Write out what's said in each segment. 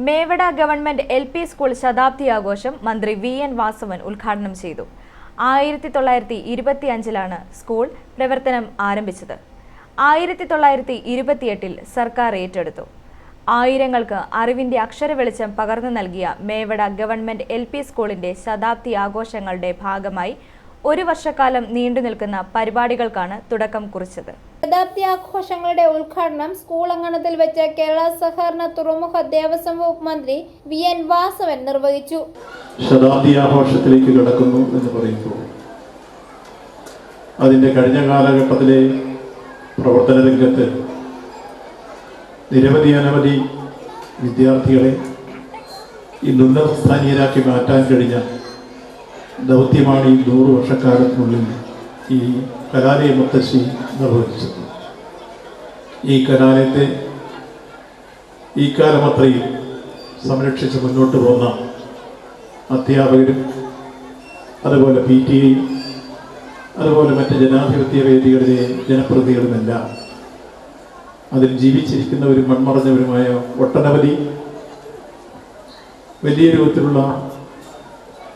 Mevada government L P school ശതാബ്ദി ആഘോഷം മന്ത്രി V N Vasavan ഉദ്ഘാടനം ചെയ്തു. ആയിരത്തി തൊള്ളായിരത്തി ഇരുപത്തി അഞ്ചിലാണ് സ്കൂൾ പ്രവർത്തനം ആരംഭിച്ചത്. ആയിരത്തി തൊള്ളായിരത്തി ഇരുപത്തിയെട്ടിൽ സർക്കാർ ഏറ്റെടുത്തു. ആയിരങ്ങൾക്ക് അറിവിന്റെ അക്ഷര വെളിച്ചം പകർന്നു നൽകിയ മേവട ഗവൺമെന്റ് എൽ പി സ്കൂളിന്റെ ശതാബ്ദി ആഘോഷങ്ങളുടെ ഭാഗമായി ഒരു വർഷക്കാലം നീണ്ടു നിൽക്കുന്ന പരിപാടികൾക്കാണ് തുടക്കം കുറിച്ചത്. ശതാബ്ദി ആഘോഷങ്ങളുടെ ഉദ്ഘാടനം സ്കൂൾ അങ്കണത്തിൽ വെച്ച് കേരള സഹകരണ തുറമുഖ ദേവസ്വം വകുപ്പ് മന്ത്രി വി എൻ വാസവൻ നിർവഹിച്ചു. ശതാബ്ദി ആഘോഷത്തിലേക്ക് കടക്കുന്നു എന്ന് പറയുമ്പോൾ അതിന്റെ കഴിഞ്ഞ കാലഘട്ടത്തിലെ പ്രവർത്തന രംഗത്ത് നിരവധി അനവധി വിദ്യാർത്ഥികളെ ഇന്ന് ഉന്നതസ്ഥാനീയരാക്കി മാറ്റാൻ കഴിഞ്ഞ ദൗത്യമാണ് ഈ നൂറ് വർഷക്കാലത്തിനുള്ളിൽ ഈ കലാലയ മുത്തശ്ശി നിർവഹിച്ചത്. ഈ കലാലയത്തെ ഈ കാലമത്രയും സംരക്ഷിച്ച് മുന്നോട്ട് പോകുന്ന അധ്യാപകരും അതുപോലെ പി ടി ഐ അതുപോലെ മറ്റ് ജനാധിപത്യ വേദികളിലെ ജനപ്രതികളുമെല്ലാം അതിൽ ജീവിച്ചിരിക്കുന്നവരും മൺമറഞ്ഞവരുമായ ഒട്ടനവധി വലിയ രൂപത്തിലുള്ള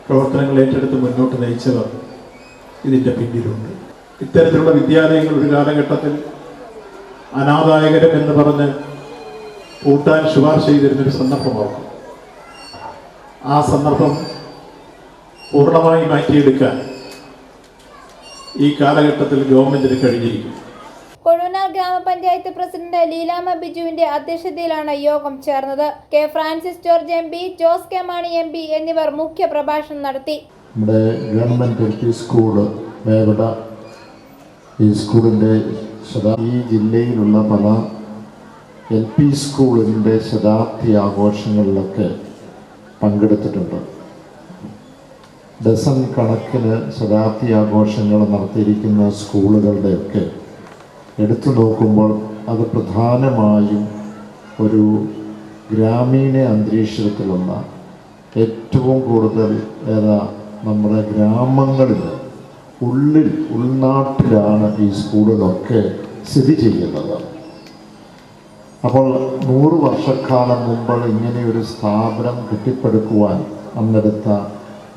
പ്രവർത്തനങ്ങൾ ഏറ്റെടുത്ത് മുന്നോട്ട് നയിച്ചവർ ഇതിന്റെ പിന്നിലുണ്ട്. ഇത്തരത്തിലുള്ള വിദ്യാലയങ്ങൾ ഒരു കാലഘട്ടത്തിൽ അനാദായകരം എന്ന് പറഞ്ഞ് കൂട്ടാൻ ശുപാർശ ചെയ്തിരുന്നൊരു സന്ദർഭമാകും. ആ സന്ദർഭം പൂർണമായി മാറ്റിയെടുക്കാൻ ഈ കാലഘട്ടത്തിൽ ഗവൺമെന്റിന് കഴിഞ്ഞിരിക്കും ഗ്രാമപഞ്ചായത്ത് പ്രസിഡന്റ് ലീലാമ ബിജുവിന്റെ അധ്യക്ഷതയിലാണ് യോഗം ചേർന്നത്. K. Francis George M P Jose K. Mani M P എന്നിവർ മുഖ്യ പ്രഭാഷണം നടത്തി. നമ്മുടെ ഗവൺമെന്റ് എൽ പി മേവട ഈ സ്കൂളിന്റെ ഈ ജില്ലയിലുള്ള പല എൽ പി സ്കൂളിന്റെ ശതാബ്ദി ആഘോഷങ്ങളിലൊക്കെ പങ്കെടുത്തിട്ടുണ്ട്. ഡസൺ കണക്കിന് ശതാബ്ദി ആഘോഷങ്ങൾ നടത്തിയിരിക്കുന്ന സ്കൂളുകളുടെയൊക്കെ എടുത്തു നോക്കുമ്പോൾ അത് പ്രധാനമായും ഒരു ഗ്രാമീണ അന്തരീക്ഷത്തിലുള്ള ഏറ്റവും കൂടുതൽ ഏതാ നമ്മുടെ ഗ്രാമങ്ങളിൽ ഉള്ളിൽ ഉൾനാട്ടിലാണ് ഈ സ്കൂളിലൊക്കെ സ്ഥിതി ചെയ്യുന്നത്. അപ്പോൾ നൂറ് വർഷക്കാലം മുമ്പ് ഇങ്ങനെ ഒരു സ്ഥാപനം കെട്ടിപ്പടുക്കുവാൻ അന്നെടുത്ത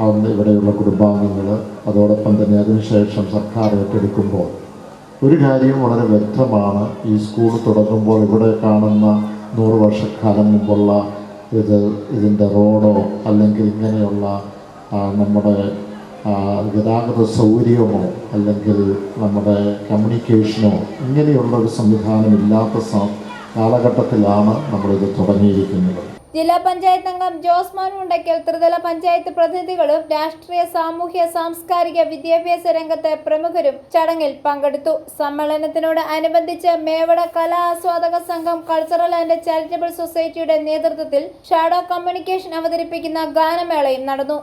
അന്ന് ഇവിടെയുള്ള കുടുംബാംഗങ്ങൾ അതോടൊപ്പം തന്നെ അതിനുശേഷം സർക്കാർ ഏറ്റെടുക്കുമ്പോൾ ഒരു കാര്യം വളരെ വ്യക്തമാണ്. ഈ സ്കൂൾ തുടങ്ങുമ്പോൾ ഇവിടെ കാണുന്ന നൂറ് വർഷക്കാലം മുമ്പുള്ള ഇത് ഇതിന്റെ റോഡോ അല്ലെങ്കിൽ ഇങ്ങനെയുള്ള നമ്മുടെ ഗതാഗത സൗകര്യമോ അല്ലെങ്കിൽ നമ്മുടെ കമ്മ്യൂണിക്കേഷനോ ഇങ്ങനെയുള്ള ഒരു സംവിധാനം ഇല്ലാത്ത കാലഘട്ടത്തിലാണ് നമ്മളിത് തുടങ്ങിയിരിക്കുന്നത്. ജില്ലാ പഞ്ചായത്ത് അംഗം ജോസ് ഉണ്ടക്കൽ ത്രിതല പഞ്ചായത്ത് പ്രതിനിധികളും രാഷ്ട്രീയ സാമൂഹ്യ സാംസ്കാരിക വിദ്യാഭ്യാസ രംഗത്തെ പ്രമുഖരും ചടങ്ങിൽ പങ്കെടുത്തു. സമ്മേളനത്തിനോട് അനുബന്ധിച്ച് മേവട കലാ ആസ്വാദക സംഘം കൾച്ചറൽ ആൻഡ് ചാരിറ്റബിൾ സൊസൈറ്റിയുടെ നേതൃത്വത്തിൽ ഷാഡോ കമ്മ്യൂണിക്കേഷൻ അവതരിപ്പിക്കുന്ന ഗാനമേളയും നടന്നു.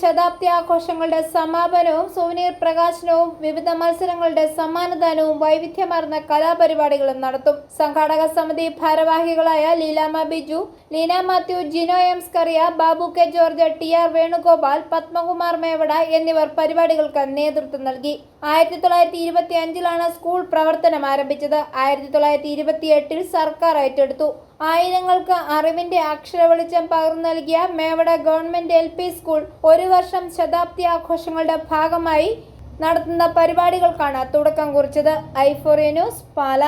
ശതാബ്ദി ആഘോഷങ്ങളുടെ സമാപനവും സുവനീർ പ്രകാശനവും വിവിധ മത്സരങ്ങളുടെ സമ്മാനദാനവും വൈവിധ്യമാർന്ന കലാപരിപാടികളും നടത്തും. സംഘാടക സമിതി ഭാരവാഹികളായ Leelama Biju Leena Mathew Jino M Scaria Babu K George T R Venugopal Padmakumar Mevada എന്നിവർ പരിപാടികൾക്ക് നേതൃത്വം നൽകി. ആയിരത്തി തൊള്ളായിരത്തി ഇരുപത്തി അഞ്ചിലാണ് സ്കൂൾ പ്രവർത്തനം ആരംഭിച്ചത്. ആയിരത്തി തൊള്ളായിരത്തി ഇരുപത്തി എട്ടിൽ സർക്കാർ ഏറ്റെടുത്തു. ആയിരങ്ങൾക്ക് അറിവിന്റെ അക്ഷര വെളിച്ചം പകർന്നു നൽകിയ Mevada government L P school ഒരു വർഷം ശതാബ്ദി ആഘോഷങ്ങളുടെ ഭാഗമായി നടത്തുന്ന പരിപാടികൾക്കാണ് തുടക്കം കുറിച്ചത്. ഐഫോറിയ ന്യൂസ് പാല.